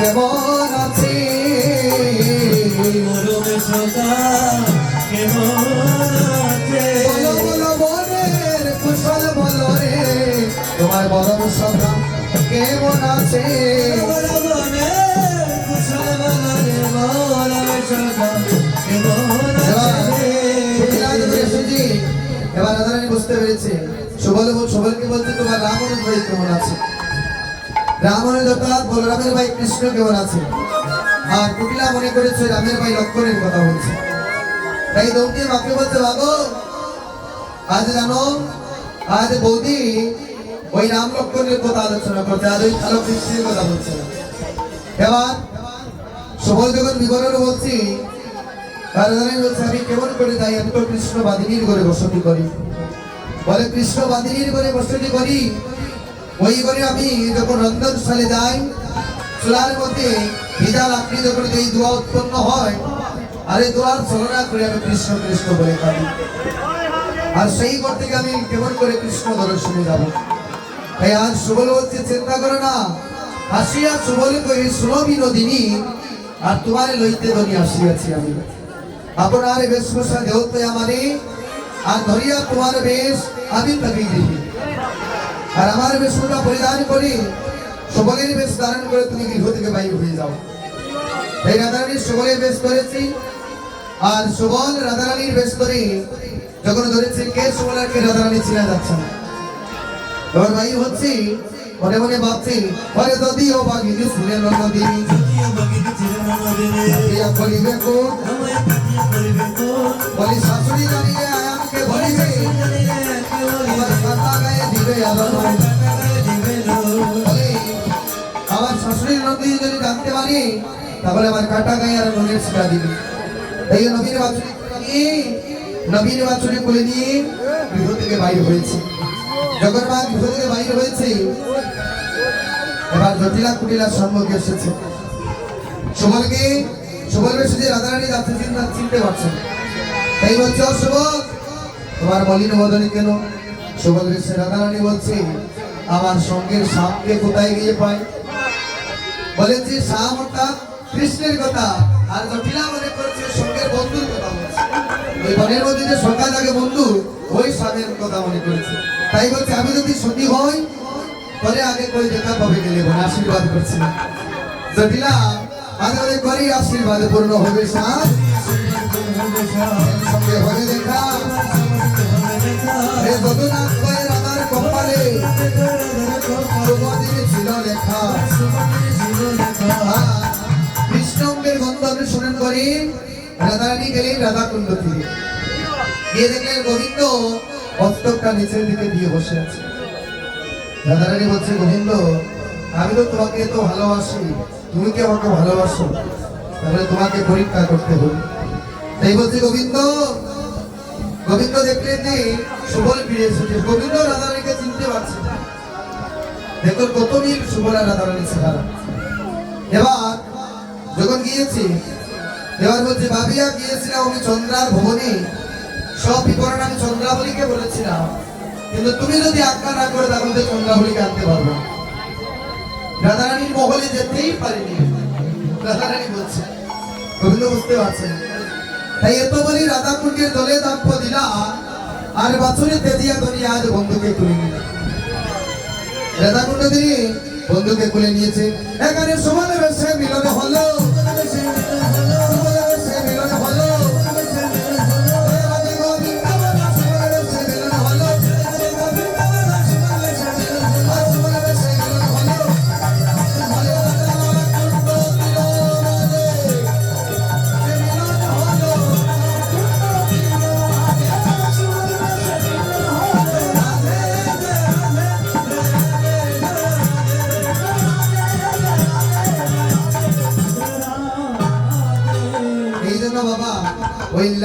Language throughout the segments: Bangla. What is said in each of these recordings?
কেমন আছে? বলো বলো মনের কুশল বলো রে তোমার মনম সখা কেমন আছে? এবার রাধারানী বুঝতে পেরেছে। সুবল সুবলকে বলছে তোমার রামনের ভাই কেমন আছে? অর্থাৎ বলরামের ভাই কৃষ্ণ কেমন আছে? আর কুটিলা মনে করেছে রামের ভাই লক্ষণের কথা বলছে। তাই দৌড়িয়ে মাকে বলছে, বাবু, আজ জানো, আজ বৌদি ওই রাম লক্ষণের কথা আলোচনা করছে, আজ ওই কালো কৃষ্ণের কথা বলছে। এবার সবল যখন বিবরণ বলছি বলছে, আমি কেমন করে যাই? আমি তো কৃষ্ণ বাদিনীর ঘরে বসতি করি। বলে কৃষ্ণ বাদিনীর ঘরে বসতি করি? ওই ঘরে আমি যখন রন্ধনশালে যাই চুলার মধ্যে ভিজা লাকড়ি যখন এই দোয়া উৎপন্ন হয়, আর এই দোয়ার ছলনা করে আমি কৃষ্ণ কৃষ্ণ বলে কাঁদি। আর সেই ঘর থেকে আমি কেমন করে কৃষ্ণ দর্শনে যাব? তাই আজ সুবল হচ্ছে চিন্তা করো না, হাসিয়া সুবল করি শুনো বিনোদিনী, আর তোমার লইতে ধনি আসিয়াছি আমি। আপনার বেশভূষা দেহতে আমারে, আর ধরিয়া তোমার বেশ আমি তাকে দেখি আর আমার বেশভূষা পরিধান করি। সবলের বেশ ধারণ করে তুমি গৃহ থেকে বাইর হয়ে যাও। এই রাধারানীর সবলের বেশ করেছি। আর সুবল রাধারানীর বেশ করে। যখন ধরেছে কে সুবল আর কে রাধারানী চিনা যাচ্ছে না। এবার ভাই হচ্ছি মনে মনে ভাবছি পরে যদিও বাগিনী ছিলেন নদী বলিবে কোন বলি শাশুড়ি জানিয়ে আয়ামকে বলিবে। আমার কথা গায়ে আমার শাশুড়ির নদী যদি জানতে পারি, তাহলে আমার কাটা গায়ে আর নুনের ছিটা দিবে। এই নবীর বাছুরি নবীর বাছুরি কোলে নিয়ে গৃহ থেকে বাইর হয়েছে। যখন মা গৃহ থেকে বাইর হয়েছে। এবার জটিলা কুটিলার সম্মুখে এসেছে। সুবলকে, সুবল বেশি যে রাধারানী যাচ্ছে, চিন্তা চিনতে পারছেন তাই বলছে সুবল তোমার মলিন বদনে কেন? সুবল বেশি বলছে, আমার সঙ্গের সামকে কোথায় গিয়ে পাই বলেছে শাম অর্থাৎ কৃষ্ণের কথা। আর জটিলা মনে করছে সঙ্গের বন্ধুর কথা বলছে। ওই বনের মধ্যে যে সখা থাকে বন্ধু, ওই স্বামীর কথা মনে করেছে। তাই বলছে, আমি যদি সতী হই পরে আগে কই দেখা পাবে গেলে আশীর্বাদ করছি। জটিলা মাঝে মাঝে করি আশীর্বাদ পূর্ণ হবে সার সঙ্গে হবে দেখা। হে যদুনাথ কয়ে রাধার কপালে। তোমাদের ছিল লেখা। কৃষ্ণঙ্গের গন্ধ অনুসরণ করে। রাধারানী গেলেন রাধাকুণ্ড তীরে গিয়ে দেখলেন গোবিন্দ মস্তকটা নিচের দিকে দিয়ে বসে আছে। রাধারানী বলছে, গোবিন্দ, আমি তো তোমাকে তো ভালোবাসি। তুমি কি আমাকে ভালোবাসো? তাহলে তোমাকে পরীক্ষা করতে হবে। তাই বলছি, গোবিন্দ গোবিন্দ দেখলেন যে সুবল ফিরে এসেছে। গোবিন্দ রাধারানীকে চিনতে পারছে না। দেখো কত মিল সুবলা রাধারানী চেহারা এবার যখন গিয়েছি, এবার বলছে ভাবিয়া গিয়েছিলাম আমি চন্দ্রার ভবনে। সব বিবরণ আমি চন্দ্রাবলীকে বলেছিলাম। কিন্তু তুমি যদি আজ্ঞা না করে, তাহলে তো চন্দ্রাবলীকে আনতে পারব। রাধারানীর মহলে যেতেই পারিনি। রাধারানী বলছে, গোবিন্দ বুঝতে পারছেন তাই এত বলি রাধা কুণ্ডের দলে দাম্প দিলা। আর বাছুরে তেজিয়া ধরি আজ বন্ধুকে তুলে নিল। রাধা কুণ্ড তিনি বন্ধুকে তুলে নিয়েছে। এখানে সমানে ব্যবসায় মিলনে হলো।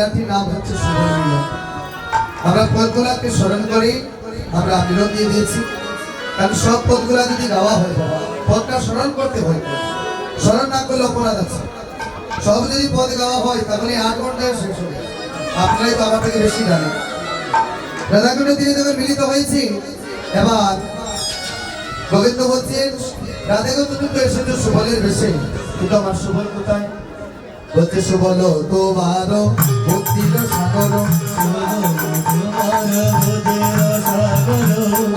লীলাটির নাম হচ্ছে আমরা পদগুলাকে স্মরণ করি, আমরা বিরোধ দিয়ে দিয়েছি। কারণ সব পদগুলা যদি গাওয়া হয় পদটা স্মরণ করতে হয়। স্মরণ না করলে অপরাধ আছে। সব যদি পদ গাওয়া হয়, তাহলে আট ঘন্টায় শেষ হবে। আপনারাই তো আমার থেকে বেশি জানেন। রাধাকুণ্ড তিনি যখন মিলিত হয়েছি, এবার গোবিন্দ বলছেন রাধাকে তুমি তো এসেছ সুবলের বেশে। কিন্তু আমার সুবল কোথায়? বলছে সুবল তোমার ভক্তির সাগর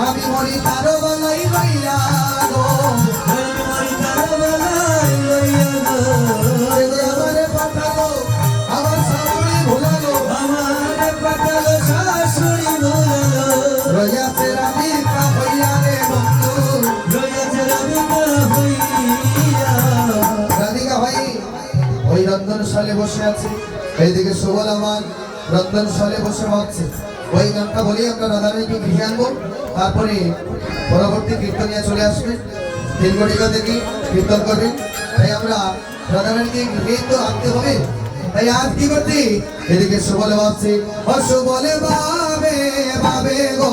আমি মরি তার বলাই লইয়া গো। সে যে আমারে পাঠালো বসে আছে। এইদিকে সুবল আমার রন্ধনশালে বসে ভাবছে। ওই গানটা বলি, আমরা রাধারানীকে গৃহে আনব। তারপরে পরবর্তী কীর্তনিয়া চলে আসবে। তিন গটিকা থেকে কীর্তন করবে। তাই আমরা রাধারানীকে গৃহে তো আনতে হবে। তাই আজ কি করছি এদিকে সুবলে ভাবছে ও সুবলে বাবে বাবে গো।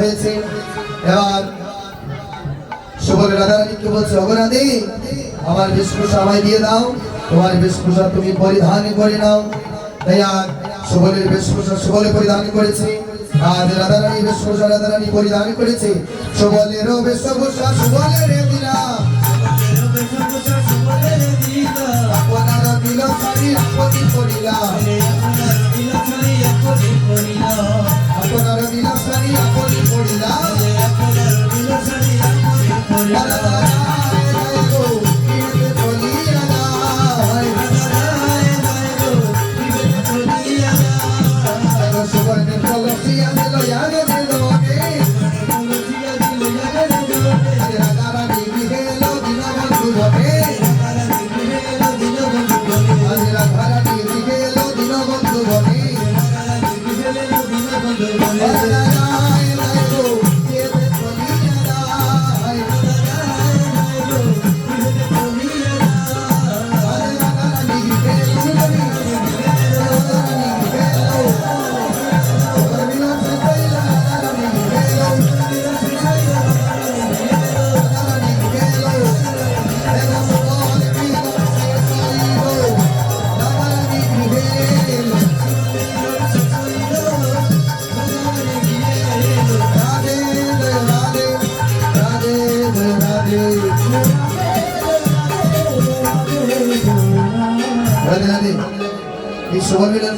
হয়েছে। এবার সুবল রাধারানীকে বলছে অগরাধে আমার বেশভূষা আমায় দিয়ে দাও। তোমার বেশভূষা তুমি পরিধান করে নাও। তাই আর সুবলের বেশভূষা সুবলে পরিধান করেছে। আজ রাধারানী বেশভূষা রাধারানী পরিধান করেছে। সুবলেরও বেশভূষা সুবলের দিলাম আপনার দিল শাড়ি আপনি পরিলাম আপনার দিল শাড়ি আপনি পরিলাম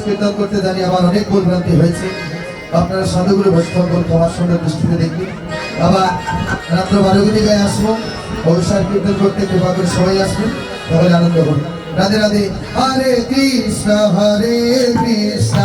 কীর্তন করতে জানি আমার অনেক ভুল হয়েছে। আপনারা সাধুগুলো বৈষ্ণবগুলো ক্ষমার সঙ্গে দৃষ্টিতে দেখবেন। আবার রাত্র বারো গায়ে আসব। করতে কৃপা করে সবাই আসবেন। তাহলে আনন্দ হবে রাধে রাধে। হরে কৃষ্ণ হরে কৃষ্ণ।